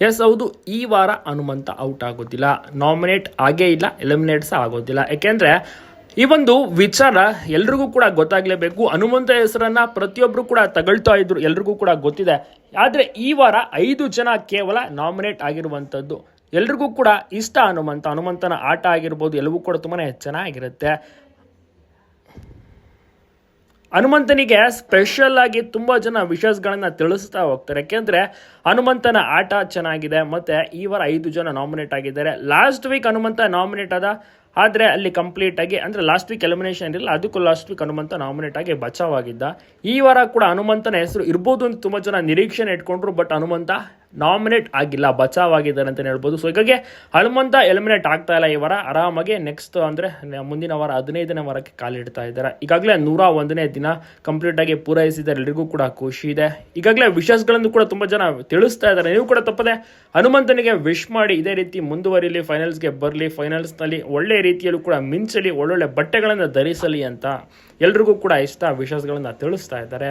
S ಹೌದು ಈ ವಾರ ಹನುಮಂತ ಔಟ್ ಆಗೋದಿಲ್ಲ. ನಾಮಿನೇಟ್ ಆಗೇ ಇಲ್ಲ ಎಲಿಮಿನೇಟ್ ಸಹ ಆಗೋದಿಲ್ಲ. ಯಾಕೆಂದ್ರೆ ಈ ಒಂದು ವಿಚಾರ ಎಲ್ರಿಗೂ ಕೂಡ ಗೊತ್ತಾಗ್ಲೇಬೇಕು. ಹನುಮಂತ ಹೆಸರನ್ನ ಪ್ರತಿಯೊಬ್ಬರು ಕೂಡ ತಗೊಳ್ತಾ ಇದ್ರು, ಎಲ್ರಿಗೂ ಕೂಡ ಗೊತ್ತಿದೆ. ಆದ್ರೆ ಈ ವಾರ ಐದು ಜನ ಕೇವಲ ನಾಮಿನೇಟ್ ಆಗಿರುವಂತದ್ದು ಎಲ್ರಿಗೂ ಕೂಡ ಇಷ್ಟ ಹನುಮಂತ. ಹನುಮಂತನ ಆಟ ಆಗಿರ್ಬೋದು ಎಲ್ಲವೂ ಕೂಡ ತುಂಬಾನೇ ಚೆನ್ನಾಗಿರುತ್ತೆ. ಹನುಮಂತನಿಗೆ ಸ್ಪೆಷಲ್ ಆಗಿ ತುಂಬಾ ಜನ ವಿಷಸ್ಗಳನ್ನ ತಿಳಿಸ್ತಾ ಹೋಗ್ತಾರೆ. ಯಾಕೆಂದ್ರೆ ಹನುಮಂತನ ಆಟ ಚೆನ್ನಾಗಿದೆ, ಮತ್ತೆ ಈ ವಾರ ಐದು ಜನ ನಾಮಿನೇಟ್ ಆಗಿದ್ದಾರೆ. ಲಾಸ್ಟ್ ವೀಕ್ ಹನುಮಂತ ನಾಮಿನೇಟ್ ಆದ ಆದ್ರೆ ಅಲ್ಲಿ ಕಂಪ್ಲೀಟ್ ಆಗಿ, ಅಂದ್ರೆ ಲಾಸ್ಟ್ ವೀಕ್ ಎಲಿಮಿನೇಷನ್ ಇರಲಿಲ್ಲ ಅದಕ್ಕೂ ಲಾಸ್ಟ್ ವೀಕ್ ಹನುಮಂತ ನಾಮಿನೇಟ್ ಆಗಿ ಬಚಾವಾಗಿದ್ದ. ಈ ವಾರ ಕೂಡ ಹನುಮಂತನ ಹೆಸರು ಇರ್ಬೋದು ಅಂತ ತುಂಬ ಜನ ನಿರೀಕ್ಷೆನ ಇಟ್ಕೊಂಡ್ರು ಬಟ್ ಹನುಮಂತ ನಾಮಿನೇಟ್ ಆಗಿಲ್ಲ ಬಚಾವಾಗಿದ್ದಾರೆ ಅಂತ ಹೇಳ್ಬೋದು. ಸೊ ಹೀಗಾಗಿ ಹನುಮಂತ ಎಲಿಮಿನೇಟ್ ಆಗ್ತಾ ಇಲ್ಲ ಈ ವಾರ. ಆರಾಮಾಗಿ ನೆಕ್ಸ್ಟ್ ಅಂದರೆ ಮುಂದಿನ ವಾರ ಹದಿನೈದನೇ ವಾರಕ್ಕೆ ಕಾಲಿಡ್ತಾ ಇದ್ದಾರೆ. ಈಗಾಗಲೇ ನೂರ ಒಂದನೇ ದಿನ ಕಂಪ್ಲೀಟ್ ಆಗಿ ಪೂರೈಸಿದ್ದಾರೆ. ಎಲ್ರಿಗೂ ಕೂಡ ಖುಷಿ ಇದೆ. ಈಗಾಗಲೇ ವಿಶಸ್ಗಳನ್ನು ಕೂಡ ತುಂಬ ಜನ ತಿಳಿಸ್ತಾ ಇದ್ದಾರೆ. ನೀವು ಕೂಡ ತಪ್ಪದೆ ಹನುಮಂತನಿಗೆ ವಿಶ್ ಮಾಡಿ ಇದೇ ರೀತಿ ಮುಂದುವರಿಲಿ ಫೈನಲ್ಸ್ಗೆ ಬರಲಿ ಫೈನಲ್ಸ್ನಲ್ಲಿ ಒಳ್ಳೆ ರೀತಿಯಲ್ಲೂ ಕೂಡ ಮಿಂಚಲಿ ಒಳ್ಳೊಳ್ಳೆ ಬಟ್ಟೆಗಳನ್ನು ಧರಿಸಲಿ ಅಂತ ಎಲ್ರಿಗೂ ಕೂಡ ಇಷ್ಟ ವಿಶ್ವಾಸಗಳನ್ನು ತಿಳಿಸ್ತಾ ಇದ್ದಾರೆ.